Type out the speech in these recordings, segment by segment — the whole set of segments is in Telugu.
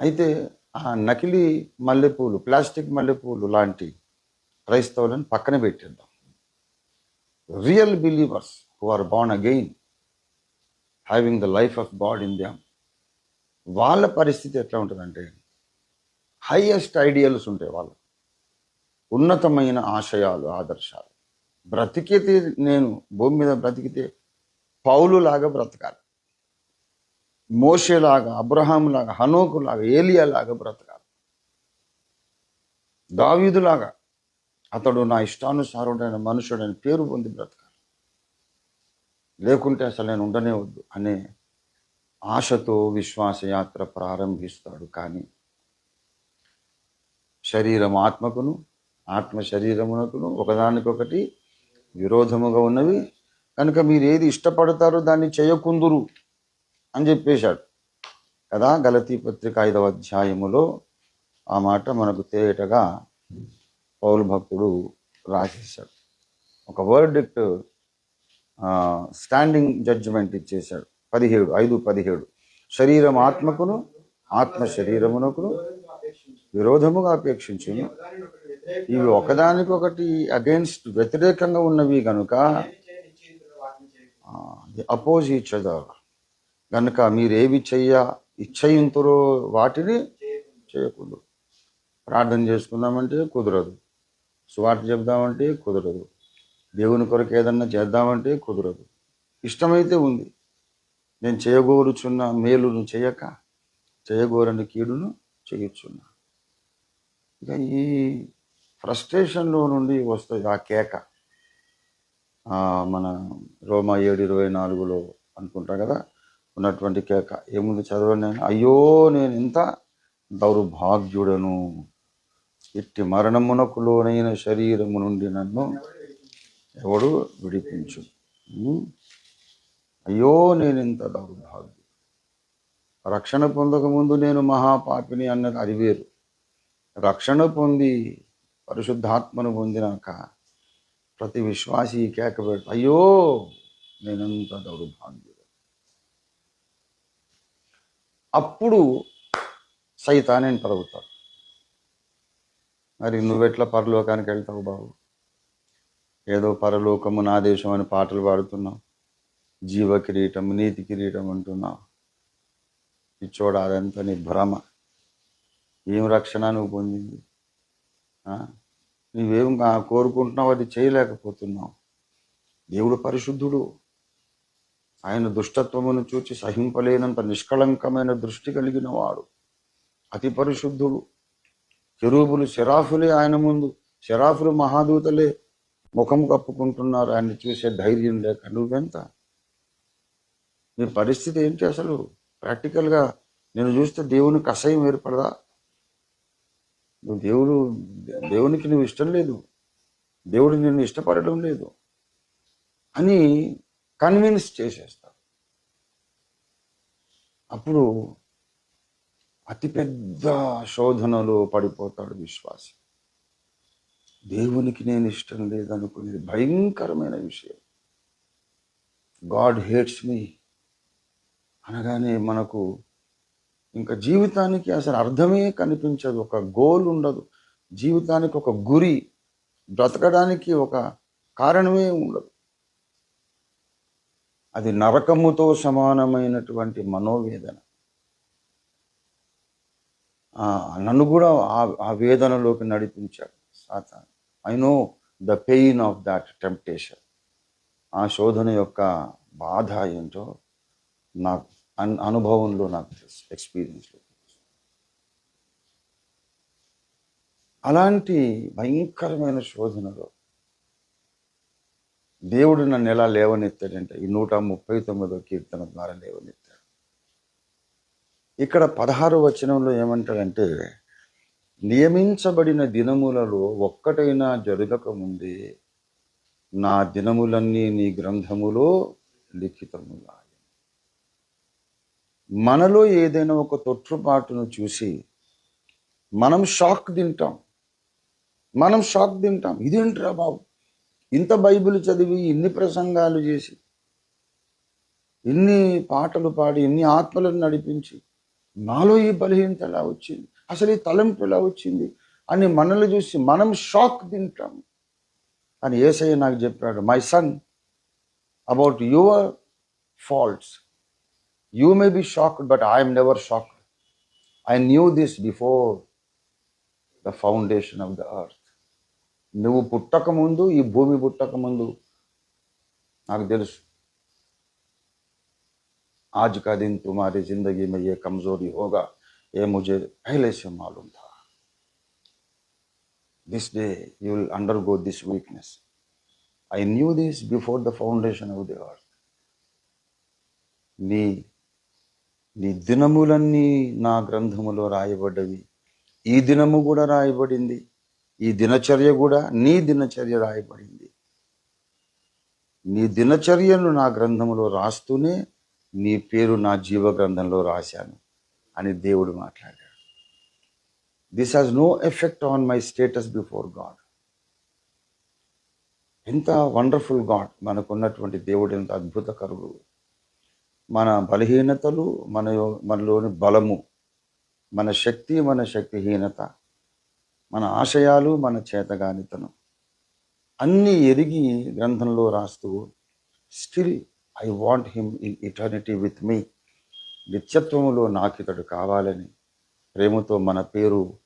అయితే ఆ నకిలీ మల్లెపూలు ప్లాస్టిక్ మల్లెపూలు లాంటి క్రైస్తవులను పక్కన పెట్టేద్దాం. Real believers who are born again having the life of God in them వాళ్ళ పరిస్థితి ఎట్లా ఉంటుందంటే హైయెస్ట్ ఐడియల్స్ ఉంటాయి వాళ్ళు. ఉన్నతమైన ఆశయాలు ఆదర్శాలు. బ్రతికితే నేను భూమి మీద బ్రతికితే పౌలులాగా బ్రతకాలి. మోషేలాగా అబ్రహాంలాగా హనోకులాగా ఏలియాలాగా బ్రతకాలి. దావీదులాగా అతడు నా ఇష్టానుసారుడైన మనుషుడైన పేరు పొంది బ్రతకాలి. లేకుంటే అసలు నేను ఉండనే వద్దు అనే ఆశతో విశ్వాసయాత్ర ప్రారంభిస్తాడు. కానీ శరీరం ఆత్మకును ఆత్మ శరీరమునకును ఒకదానికొకటి విరోధముగా ఉన్నవి. కనుక మీరు ఏది ఇష్టపడతారో దాన్ని చేయకుందురు. అని చెప్పేశాడు. కదా? గలతీ పత్రిక ఐదవ అధ్యాయములో ఆ మాట మనకు తేటగా పౌలు భక్తుడు రాసేశాడు. ఒక వర్డిక్ట్ స్టాండింగ్ జడ్జిమెంట్ ఇచ్చేశాడు. పదిహేడు ఐదు పదిహేడు. శరీరం ఆత్మకును ఆత్మ శరీరమునకును విరోధముగా అపేక్షించును. ఇవి ఒకదానికొకటి అగేన్స్ట్ వ్యతిరేకంగా ఉన్నవి కనుక అపోజ్ ఈచ్ అదర్ కనుక మీరేవి చెయ్య ఇచ్చయింతురో వాటిని చేయకూడదు. ప్రార్థన చేసుకుందామంటే కుదరదు. సువార్త చెప్దామంటే కుదరదు. దేవుని కొరకు ఏదన్నా చేద్దామంటే కుదరదు. ఇష్టమైతే ఉంది. నేను చేయగోరుచున్న మేలును చేయక చేయగోరని కీడును చేయుచున్నా. ఇక ఈ ఫ్రస్ట్రేషన్లో నుండి వస్తుంది ఆ కేక. మన రోమా ఏడు ఇరవై నాలుగులో అనుకుంటా కదా? ఉన్నటువంటి కేక. ఏముంది చదవండి నేను అయ్యో నేను ఇంత దౌర్భాగ్యుడను. ఇట్టి మరణమునకు లోనైన శరీరము నుండి నన్ను ఎవడు విడిపించు? అయ్యో నేను ఇంత దౌర్భాగ్యుడు. రక్షణ పొందకముందు నేను మహాపాపిని అన్నది అది వేరు. రక్షణ పొంది పరిశుద్ధాత్మను పొందినాక ప్రతి విశ్వాసి కేక పెడతా అయ్యో నేనంత దౌర్భాగ్యం అప్పుడు సైతాన్ని పలుకుతాడు మరి నువ్వెట్లా పరలోకానికి వెళ్తావు బాబు? ఏదో పరలోకము నా దేశం అని పాటలు పాడుతున్నావు. జీవ కిరీటం నీతి కిరీటం అంటున్నావు. ఇచ్చోడ అదంతా నీ భ్రమ. ఏం రక్షణ నువ్వు పొందింది? నువ్వేం కా- కోరుకుంటున్నావు అది చేయలేకపోతున్నావు. దేవుడు పరిశుద్ధుడు. ఆయన దుష్టత్వమును చూచి సహింపలేనంత నిష్కళంకమైన దృష్టి కలిగిన వాడు. అతి పరిశుద్ధుడు. చెరువులు శరాఫులే ఆయన ముందు. శరాఫులు మహాదూతలే ముఖం కప్పుకుంటున్నారు. ఆయన్ని చూసే ధైర్యం లేక నువ్వెంత? నీ పరిస్థితి ఏంటి అసలు? ప్రాక్టికల్గా నేను చూస్తే దేవునికి అసహ్యం ఏర్పడదా? నువ్వు దేవుడు దేవునికి నువ్వు ఇష్టం లేదు. దేవుడు నిన్ను ఇష్టపడడం లేదు. అని కన్విన్స్ చేసేస్తారు. అప్పుడు అతిపెద్ద శోధనలో పడిపోతాడు విశ్వాసి. దేవునికి నేను ఇష్టం లేదనుకునేది భయంకరమైన విషయం. గాడ్ హేట్స్ మీ అనగానే మనకు ఇంకా జీవితానికి అసలు అర్థమే కనిపించదు. ఒక గోల్ ఉండదు. జీవితానికి ఒక గురి బ్రతకడానికి ఒక కారణమే ఉండదు. అది నరకముతో సమానమైనటువంటి మనోవేదన. నన్ను కూడా ఆ ఆ వేదనలోకి నడిపించాడు Satan. I know the pain of that temptation ఆ శోధన యొక్క బాధ ఏంటో నాకు అనుభవంలో నాకు తెలుసు ఎక్స్పీరియన్స్లో తెలుసు. అలాంటి భయంకరమైన శోధనలో దేవుడు నన్ను ఎలా లేవనెత్తాడంటే ఈ నూట ముప్పై తొమ్మిదో కీర్తన ద్వారా లేవనెత్తాడు. ఇక్కడ పదహారు వచనంలో ఏమంటాడంటే నియమించబడిన దినములలో ఒక్కటైనా జరగకముందే నా దినములన్నీ నీ గ్రంథములో లిఖితములాయి మనలో ఏదైనా ఒక తొట్టుపాటును చూసి మనం షాక్ తింటాం. మనం షాక్ తింటాం. ఇదేంట్రా బాబు? ఇంత బైబిల్ చదివి ఇన్ని ప్రసంగాలు చేసి ఇన్ని పాటలు పాడి ఇన్ని ఆత్మలను నడిపించి నాలో ఈ బలహీనత ఎలా వచ్చింది అసలు ఈ తలంపు ఎలా వచ్చింది అని మనల్ని చూసి మనం షాక్ తింటాం. అని ఏసయ్య నాకు చెప్పాడు my son about your faults you may be shocked but I'm never shocked I knew this before the foundation of the earth నువ్వు పుట్టక ముందు ఈ భూమి పుట్టక ముందు నాకు తెలుసు आज का दिन तुम्हारी जिंदगी में ये कमजोरी होगा ये मुझे पहले से मालूम था this day you will undergo this weakness I knew this before the foundation of the earth నీ నీ దినములన్నీ నా గ్రంథములో రాయబడ్డవి ఈ దినము కూడా రాయబడింది ఈ దినచర్య కూడా నీ దినచర్య రాయబడింది. నీ దినచర్యను నా గ్రంథంలో రాస్తూనే నీ పేరు నా జీవ గ్రంథంలో రాశాను అని దేవుడు మాట్లాడాడు. This has no effect on my status before God ఎంత వండర్ఫుల్ గాడ్ మనకున్నటువంటి దేవుడు ఎంత అద్భుతకరుడు. మన బలహీనతలు మన మనలోని బలము మన శక్తి మన శక్తిహీనత మన ఆశయాలు మన చేతగానితనం అన్నీ ఎరిగి గ్రంథంలో రాస్తూ still I want him in eternity with me నిత్యత్వములో నాకు ఇతడు కావాలని ప్రేమతో మన పేరు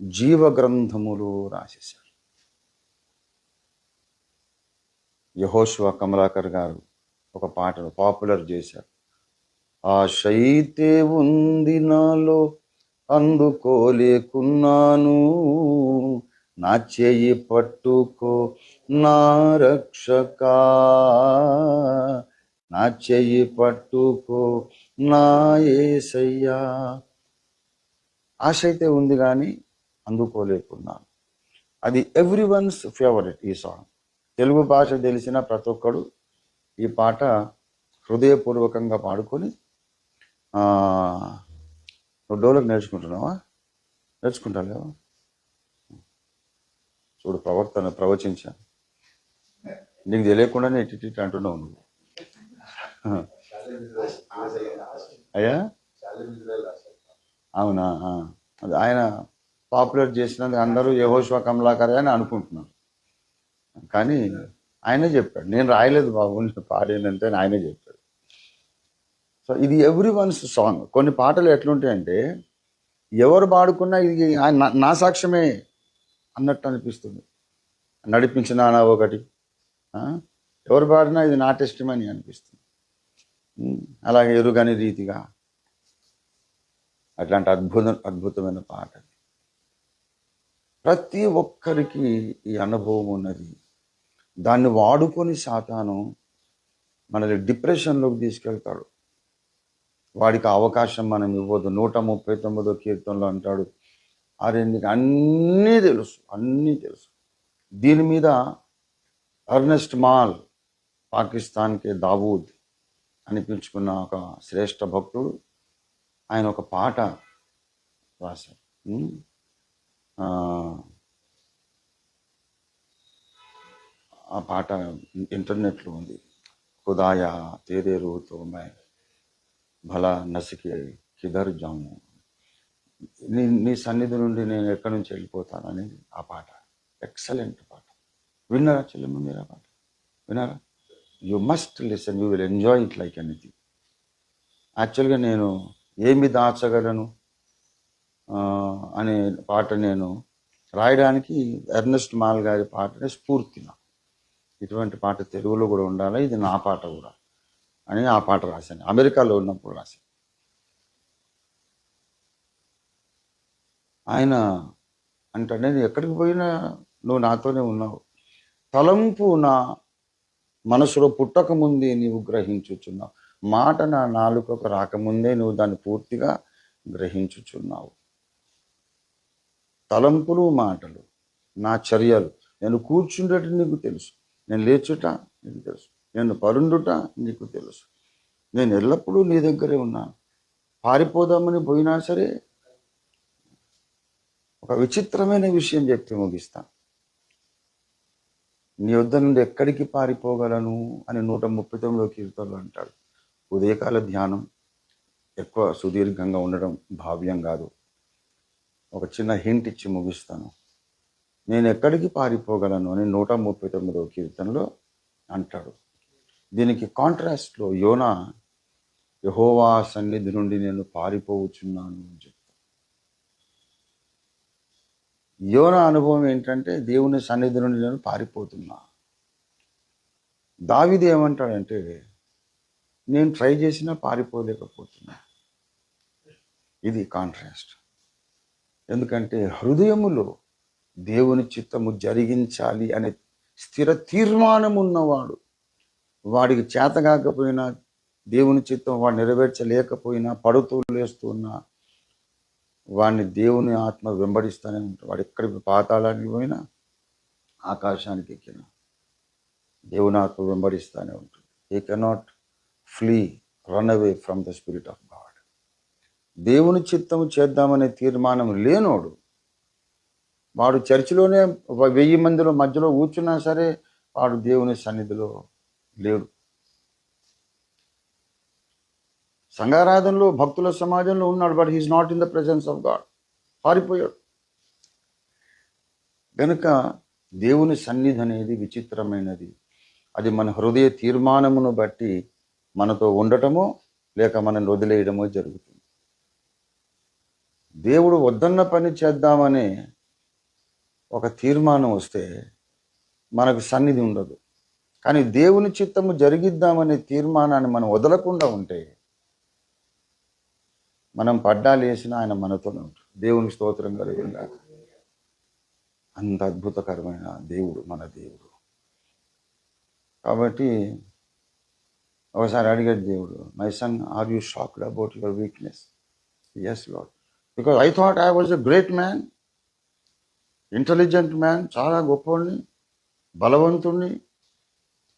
జీవ గ్రంథములో రాసేశారు యహోష్వా కమలాకర్ గారు ఒక పాటను పాపులర్ చేశారు. ఆ శైతే ఉంది నాలో అందుకోలేకున్నాను. నా చెయ్యి పట్టుకో నా రక్షక. నా చెయ్యి పట్టుకో నా ఏసయ్యా. ఆశ అయితే ఉంది కానీ అందుకోలేకున్నాను. అది ఎవ్రీ వన్స్ ఫేవరెట్ ఈ సాంగ్. తెలుగు భాష తెలిసిన ప్రతి ఒక్కడు ఈ పాట హృదయపూర్వకంగా పాడుకొని నువ్వు డోలకు నేర్చుకుంటున్నావా? నేర్చుకుంటాలేవా చూడు ప్రవర్తన ప్రవచించాను నీకు తెలియకుండానే ఇటు ఇటు అంటున్నావు నువ్వు. అయ్యా? అవునా? అది ఆయన పాపులర్ చేసినందుకు అందరూ యహోశ్వ కమలాకరే అని అనుకుంటున్నారు. కానీ ఆయనే చెప్పాడు. నేను రాయలేదు బాబు నేను పాడానంటే ఆయనే చెప్పాడు. సో ఇది ఎవ్రీ వన్స్ సాంగ్. కొన్ని పాటలు ఎట్లుంటాయంటే ఎవరు పాడుకున్నా ఇది నా- నా సాక్ష్యమే అన్నట్టు అనిపిస్తుంది. నడిపించిన నా ఒకటి. ఎవరు పాడినా ఇది నా టెస్టిమని అనిపిస్తుంది. అలాగే ఎరుగని రీతిగా. అట్లాంటి అద్భుత అద్భుతమైన పాట ప్రతి ఒక్కరికి ఈ అనుభవం ఉన్నది. దాన్ని వాడుకొని సాతాను మనల్ని డిప్రెషన్లోకి తీసుకెళ్తాడు. వాడికి అవకాశం మనం ఇవ్వదు. నూట ముప్పై తొమ్మిదో కీర్తనలో అంటాడు. అరే నీకు అన్నీ తెలుసు అన్నీ తెలుసు. దీని మీద అర్నెస్ట్ మాల్ పాకిస్తాన్కి దావూద్ అనిపించుకున్న ఒక శ్రేష్ఠ భక్తుడు ఆయన ఒక పాట రాశారు ఆ, పాట ఇంటర్నెట్లో ఉంది. ఖుదాయా తేరే రూతో మై భలా నసికి కిదరు జాము. నీ నీ సన్నిధి నుండి నేను ఎక్కడి నుంచి వెళ్ళిపోతాను అనేది ఆ పాట. ఎక్సలెంట్ పాట. విన్నారా చెల్లెమ్మ మీరు ఆ పాట? విన్నారా? You must listen you will enjoy it like anything యాక్చువల్గా నేను ఏమి దాచగలను అనే పాట నేను రాయడానికి ఎర్నెస్ట్ మాల్ గారి పాటనే స్ఫూర్తి నాకు ఇటువంటి పాట తెలుగులో కూడా ఉండాలి. ఇది నా పాట కూడా. అని ఆ పాట రాశాను. అమెరికాలో ఉన్నప్పుడు రాశాను. ఆయన అంటే నేను ఎక్కడికి పోయినా నువ్వు నాతోనే ఉన్నావు. తలంపు నా మనసులో పుట్టకముందే నీవు గ్రహించుచున్నావు. మాట నా నాలుకకు రాకముందే నువ్వు దాన్ని పూర్తిగా గ్రహించుచున్నావు. తలంపులు మాటలు నా చర్యలు. నేను కూర్చుండట నీకు తెలుసు. నేను లేచుట నీకు తెలుసు. నేను పరుండుట నీకు తెలుసు. నేను ఎల్లప్పుడూ నీ దగ్గరే ఉన్నాను. పారిపోదామని పోయినా సరే ఒక విచిత్రమైన విషయం చెప్పి ముగిస్తాను నీ వద్ద నుండి ఎక్కడికి పారిపోగలను అని నూట ముప్పై తొమ్మిదో కీర్తనలు అంటాడు. ఉదయకాల ధ్యానం ఎక్కువ సుదీర్ఘంగా ఉండడం భావ్యం కాదు. ఒక చిన్న హింట్ ఇచ్చి ముగిస్తాను. నేను ఎక్కడికి పారిపోగలను అని నూట ముప్పై తొమ్మిదో కీర్తనలో అంటాడు. దీనికి కాంట్రాస్ట్లో యోనా యహోవా సన్నిధి నుండి నేను పారిపోవచ్చున్నాను అని చెప్తాను యోనా అనుభవం ఏంటంటే దేవుని సన్నిధి నుండి నేను పారిపోతున్నా. దావిది ఏమంటాడంటే నేను ట్రై చేసినా పారిపోలేకపోతున్నా. ఇది కాంట్రాస్ట్ ఎందుకంటే హృదయములో దేవుని చిత్తము జరిగించాలి అనే స్థిర తీర్మానం ఉన్నవాడు వాడికి చేత కాకపోయినా దేవుని చిత్తం వాడు నెరవేర్చలేకపోయినా పడుతూ లేస్తున్నా వాడిని దేవుని ఆత్మ వెంబడిస్తూనే ఉంటాడు. వాడు ఎక్కడికి పాతాళానికి పోయినా ఆకాశానికి ఎక్కిన దేవుని ఆత్మ వెంబడిస్తూనే ఉంటుంది. He cannot flee run away from the spirit of God దేవుని చిత్తం చేద్దామనే తీర్మానం లేనోడు వాడు చర్చిలోనే వెయ్యి మందిలో మధ్యలో కూర్చున్నా సరే వాడు దేవుని సన్నిధిలో లేడు సంఘారాధనలో భక్తుల సమాజంలో ఉన్నాడు but he's not in the presence of God పారిపోయాడు. గనుక దేవుని సన్నిధి అనేది విచిత్రమైనది. అది మన హృదయ తీర్మానమును బట్టి మనతో ఉండటమో లేక మనల్ని వదిలేయడమో జరుగుతుంది. దేవుడు వద్దన్న పని చేద్దామనే ఒక తీర్మానం వస్తే మనకు సన్నిధి ఉండదు. కానీ దేవుని చిత్తము జరిగిద్దామనే తీర్మానాన్ని మనం వదలకుండా ఉంటే మనం పడ్డాలు వేసిన ఆయన మనతోనే ఉంటాడు. దేవుని స్తోత్రం కలిగిందా అంత అద్భుతకరమైన దేవుడు మన దేవుడు. కాబట్టి ఒకసారి అడిగాడు దేవుడు my son are you shocked about your weakness yes lord because I thought I was a great man intelligent man చాలా గొప్పవాడిని బలవంతుణ్ణి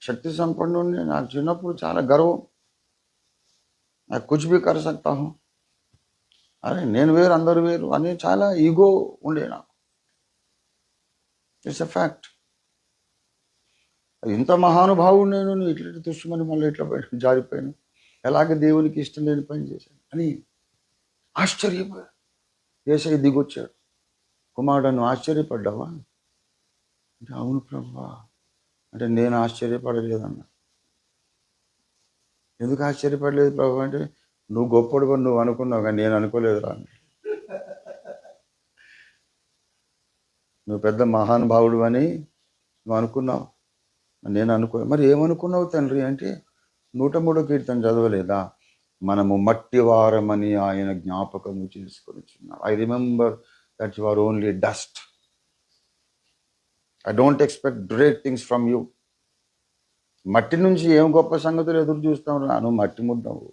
శక్తి సంపన్నుడిని నాకు చిన్నప్పుడు చాలా గర్వం నాకు కుచ్ బి కర సక్తా హూ అరే నేను వేరు అందరు వేరు అని చాలా ఈగో ఉండే నాకు ఇట్స్ ఎ ఫ్యాక్ట్ ఇంత మహానుభావుడు నేను ఇట్లా ఇట్లా మళ్ళీ ఇట్లా జారిపోయాను ఎలాగ దేవునికి ఇష్టం లేని పని చేశాను అని ఆశ్చర్యపోయాడు ఏసై దిగొచ్చాడు కుమారుడు నువ్వు ఆశ్చర్యపడ్డావా అంటే అవును ప్రభా అంటే నేను ఆశ్చర్యపడలేదన్న. ఎందుకు ఆశ్చర్యపడలేదు ప్రభు అంటే నువ్వు గొప్పడు నువ్వు అనుకున్నావు కానీ నేను అనుకోలేదురా రా నువ్వు పెద్ద మహానుభావుడు అని నువ్వు అనుకున్నావు. నేను అనుకో మరి ఏమనుకున్నావు తండ్రి అంటే నూట మూడో కీర్తన చదవలేదా? మనము మట్టి వారమని ఆయన జ్ఞాపకము చేసుకొని I remember that you are only dust I don't expect great things from you మట్టి నుంచి ఏం గొప్ప సంగతులు ఎదురు చూస్తావు రా నువ్వు మట్టి ముడ్డావు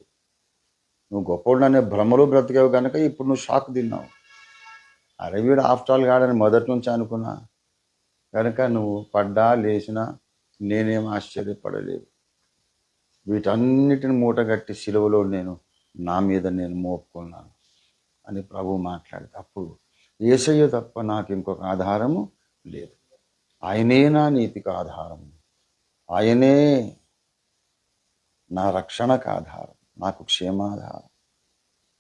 నువ్వు గొప్పవాడు అనే భ్రమలో బ్రతికావు కనుక ఇప్పుడు నువ్వు షాక్ తిన్నావు. అరే వీడు ఆఫ్టర్ ఆల్ కాడని మొదటి నుంచి అనుకున్నా. కనుక నువ్వు పడ్డా లేచినా నేనేం ఆశ్చర్యపడలేదు. వీటన్నిటిని మూటగట్టి సిలువలో నేను నా మీద నేను మోపుకున్నాను అని ప్రభు మాట్లాడితే అప్పుడు ఏసయ్య తప్ప నాకు ఇంకొక ఆధారము లేదు. ఆయనే నా నీతికి ఆధారం. ఆయనే నా రక్షణకు ఆధారం నాకు క్షేమాధారం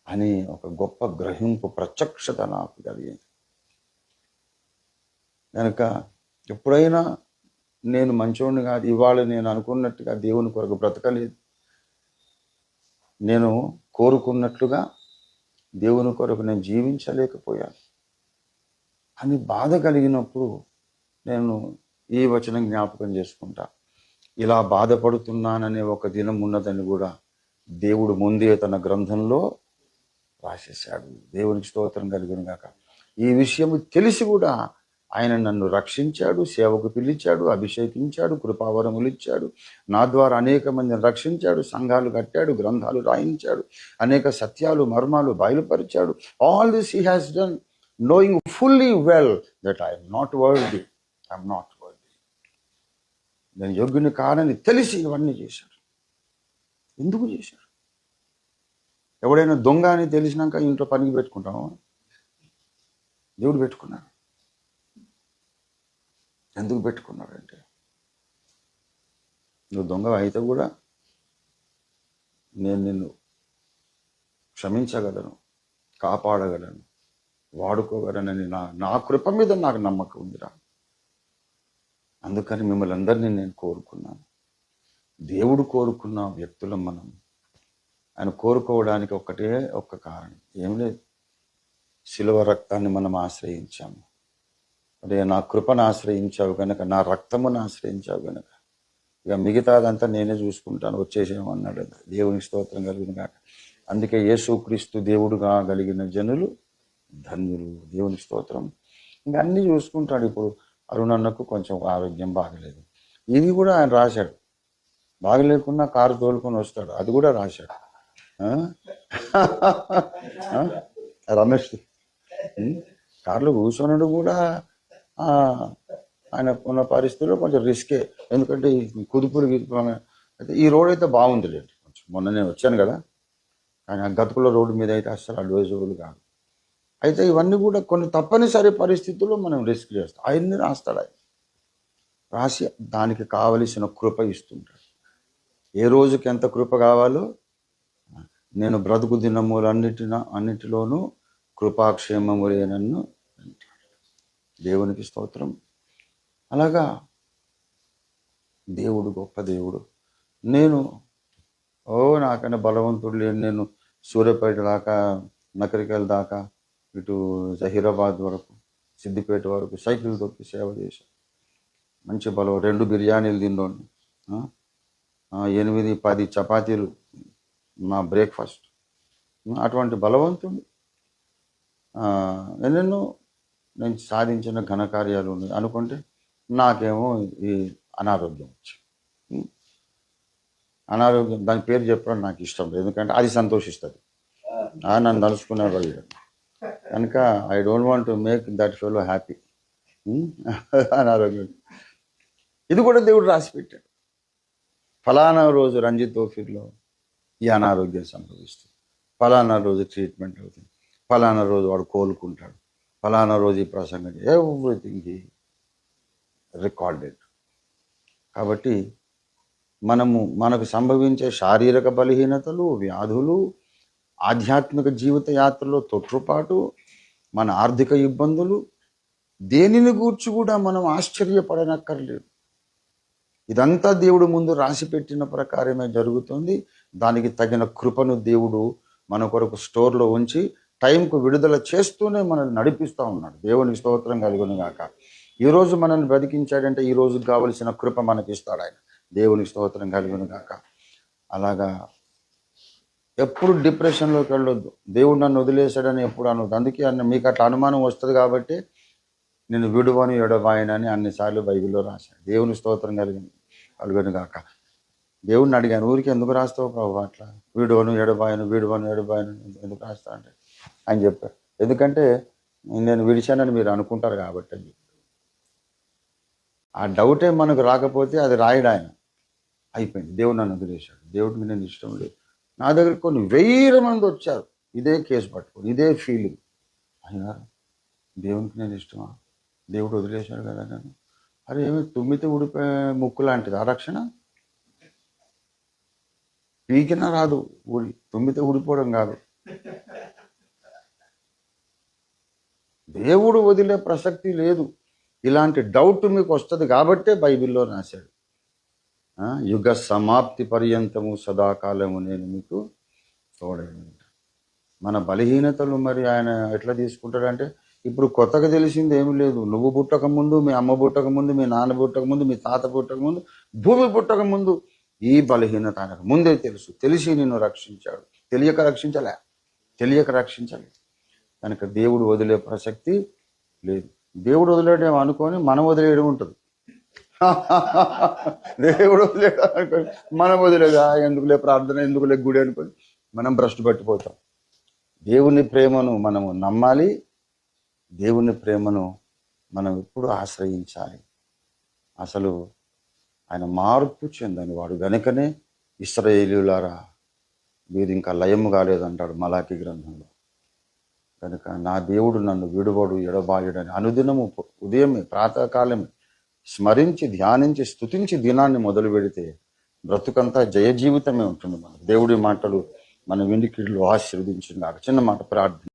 అని ఒక గొప్ప గ్రహింపు ప్రత్యక్షత నాకు కలిగింది కనుక ఎప్పుడైనా నేను మంచోడిని కాదు ఇవాళ నేను అనుకున్నట్టుగా దేవుని కొరకు బ్రతకలేదు. నేను కోరుకున్నట్లుగా దేవుని కొరకు నేను జీవించలేకపోయాను అని బాధ కలిగినప్పుడు నేను ఈ వచనం జ్ఞాపకం చేసుకుంటా. ఇలా బాధపడుతున్నాననే ఒక దినం ఉన్నదని కూడా దేవుడు ముందే తన గ్రంథంలో రాసేశాడు. దేవునికి స్తోత్రం కలిగిన గాక. ఈ విషయం తెలిసి కూడా ఆయన నన్ను రక్షించాడు సేవకు పిలిచాడు అభిషేకించాడు కృపావరములు ఇచ్చాడు నా ద్వారా అనేక మందిని రక్షించాడు సంఘాలు కట్టాడు గ్రంథాలు రాయించాడు అనేక సత్యాలు మర్మాలు బయలుపరిచాడు. All this he has done knowing fully well that I'm not worthy I'm not worthy నేను యోగ్యుని కానని తెలిసి ఇవన్నీ చేశాడు ఎందుకు చేశాడు ఎవడైనా దొంగ అని తెలిసినాక ఇంట్లో పనికి పెట్టుకుంటాము దేవుడు పెట్టుకున్నాడు. ఎందుకు పెట్టుకున్నాడంటే? నువ్వు దొంగ అయితే కూడా నేను నిన్ను క్షమించగలను కాపాడగలను వాడుకోగలనని నా నా కృప మీద నాకు నమ్మకం ఉందిరా. అందుకని మిమ్మల్ని అందరినీ నేను కోరుకున్నాను. దేవుడు కోరుకున్న వ్యక్తులం మనం. ఆయన కోరుకోవడానికి ఒక్కటే ఒక్క కారణం. ఏం లేదు. శిలువ రక్తాన్ని మనం ఆశ్రయించాము. అదే నా కృపను ఆశ్రయించావు గనక నా రక్తమును ఆశ్రయించావు గనక. ఇక మిగతాదంతా నేనే చూసుకుంటాను. వచ్చేసేమన్నాడు దేవుని స్తోత్రం కలిగిన కాక అందుకే యేసుక్రీస్తు దేవుడుగా కలిగిన జనులు ధన్యులు. దేవుని స్తోత్రం. ఇంకా అన్ని చూసుకుంటాడు ఇప్పుడు. అరుణన్నకు కొంచెం ఆరోగ్యం బాగలేదు. ఇది కూడా ఆయన రాశాడు. బాగలేకున్నా కారు తోలుకొని వస్తాడు. అది కూడా రాశాడు. రమేష్. కార్లో కారులో కూర్చొనడు కూడా ఆయన ఉన్న పరిస్థితుల్లో కొంచెం రిస్కే. ఎందుకంటే కుదుపులు గిదుపులు అయితే ఈ రోడ్ అయితే బాగుందిలేండి కొంచెం మొన్న నేను వచ్చాను కదా. కానీ ఆ గతుకుల రోడ్డు మీద అయితే అసలు అడ్వైజబుల్ కాదు. అయితే ఇవన్నీ కూడా కొన్ని తప్పనిసరి పరిస్థితుల్లో మనం రిస్క్ చేస్తాం. అవన్నీ రాస్తాడు ఆయన రాసి దానికి కావలసిన కృప ఇస్తుంటాడు. ఏ రోజుకి ఎంత కృప కావాలో నేను బ్రతుకు దినములన్నిటిన అన్నిటిలోనూ కృపాక్షేమములే నన్ను దేవునికి స్తోత్రం. అలాగా దేవుడు గొప్ప దేవుడు. నేను ఓ నాకన్నా బలవంతుడు లేని నేను సూర్యపేట దాకా నకరికల దాకా ఇటు జహీరాబాద్ వరకు సిద్దిపేట వరకు సైకిల్ తొక్కి సేవ చేశాను మంచి బలం రెండు బిర్యానీలు తిండోండి ఎనిమిది పది చపాతీలు నా బ్రేక్ఫాస్ట్. అటువంటి బలవంతుడు ఎన్నెన్నో నేను సాధించిన ఘనకార్యాలు ఉన్నాయి. అనుకుంటే నాకేమో ఈ అనారోగ్యం వచ్చింది. అనారోగ్యం దాని పేరు చెప్పడం నాకు ఇష్టం లేదు. ఎందుకంటే అది సంతోషిస్తుంది. నన్ను తలుచుకున్నాడు వాళ్ళు కనుక I don't want to make that fellow happy అనారోగ్యం. ఇది కూడా దేవుడు రాసిపెట్టాడు ఫలానా రోజు రంజిత్ ఓఫీర్లో ఈ అనారోగ్యం సంభవిస్తుంది. ఫలానా రోజు ట్రీట్మెంట్ అవుతుంది. ఫలానా రోజు వాడు కోలుకుంటాడు. ఫలానా రోజు ఈ ప్రసంగం ఎవ్రీథింగ్ రికార్డెడ్ కాబట్టి మనము మనకు సంభవించే శారీరక బలహీనతలు వ్యాధులు ఆధ్యాత్మిక జీవిత యాత్రలో తొట్టుపాటు మన ఆర్థిక ఇబ్బందులు దేనిని గూర్చి కూడా మనం ఆశ్చర్యపడనక్కర్లేదు. ఇదంతా దేవుడు ముందు రాసి పెట్టిన ప్రకారమే జరుగుతుంది. దానికి తగిన కృపను దేవుడు మన కొరకు స్టోర్లో ఉంచి టైంకు విడుదల చేస్తూనే మనల్ని నడిపిస్తూ ఉన్నాడు. దేవునికి స్తోత్రం కలుగును గాక. ఈరోజు మనల్ని బ్రతికించాడంటే ఈ రోజు కావలసిన కృప మనకి ఇస్తాడు ఆయన. దేవునికి స్తోత్రం కలుగును గాక. అలాగా ఎప్పుడు డిప్రెషన్లోకి వెళ్ళొద్దు. దేవుడు నన్ను వదిలేశాడని ఎప్పుడు అనొద్దు. అందుకే అన్న మీకు అట్లా అనుమానం వస్తుంది కాబట్టి నేను విడువను ఎడబాయనని అన్నిసార్లు బైబిల్లో రాశాను దేవుని స్తోత్రం కలిగింది. కలుగును కాక దేవుడిని అడిగాను ఊరికి ఎందుకు రాస్తావు ప్రభు అట్లా? వీడువను ఎడబాయను వీడువను ఎడబాయను ఎందుకు రాస్తా అంటే? అని చెప్పారు ఎందుకంటే నేను విడిచానని మీరు అనుకుంటారు కాబట్టి అని చెప్పారు. ఆ డౌటే మనకు రాకపోతే అది రాయడాయన. అయిపోయింది. దేవుడు నన్ను వదిలేశాడు. దేవుడికి నేను ఇష్టం లేదు. నా దగ్గర కొన్ని వేల మంది వచ్చారు. ఇదే కేసు పట్టుకొని ఇదే ఫీలింగ్ అయినా దేవునికి నేను ఇష్టమా? దేవుడు వదిలేశాడు కదా నేను అరే ఏమి తుమ్మితే ఊడిపోయే ముక్కు లాంటిది. ఆ రక్షణ పీకినా రాదు. ఊడి తుమ్మితే ఊడిపోవడం కాదు. దేవుడు వదిలే ప్రసక్తి లేదు. ఇలాంటి డౌట్ మీకు వస్తుంది కాబట్టే బైబిల్లో రాశాడు. యుగ సమాప్తి పర్యంతము సదాకాలము నేను మీకు తోడై మన బలహీనతలు మరి ఆయన ఎట్లా తీసుకుంటాడంటే ఇప్పుడు కొత్తగా తెలిసింది ఏమి లేదు. నువ్వు పుట్టక ముందు మీ అమ్మ పుట్టక ముందు మీ నాన్న పుట్టక ముందు మీ తాత పుట్టక ముందు భూమి పుట్టక ముందు ఈ బలహీనత ఆయనకు ముందే తెలుసు. తెలిసి నిన్ను రక్షించాడు. తెలియక రక్షించలే. తెలియక రక్షించలే కనుక దేవుడు వదిలే ప్రసక్తి లేదు. దేవుడు వదిలేయడం అనుకొని మనం వదిలేయడం ఉంటుంది. దేవుడు వదిలేయడం అనుకొని మనం వదిలేదా? ఎందుకులే ప్రార్థన ఎందుకులే గుడి అనుకోని మనం భ్రష్టు పట్టిపోతాం. దేవుని ప్రేమను మనము నమ్మాలి. దేవుని ప్రేమను మనం ఎప్పుడు ఆశ్రయించాలి. అసలు ఆయన మార్పు చెందని వాడు గనుకనే ఇస్రయేలులారా మీరు ఇంకా లయము కాలేదంటాడు మలాకి గ్రంథంలో. కనుక నా దేవుడు నన్ను విడువడు ఎడబాయుడని అనుదినము ఉదయమే ప్రాతకాలమే స్మరించి ధ్యానించి స్తుతించి దినాన్ని మొదలు పెడితే బ్రతుకంతా జయ జీవితమే ఉంటుంది మనకు. దేవుడి మాటలు మన వెనుకిడిలో ఆశీర్వదించిన చిన్న మాట ప్రార్థన.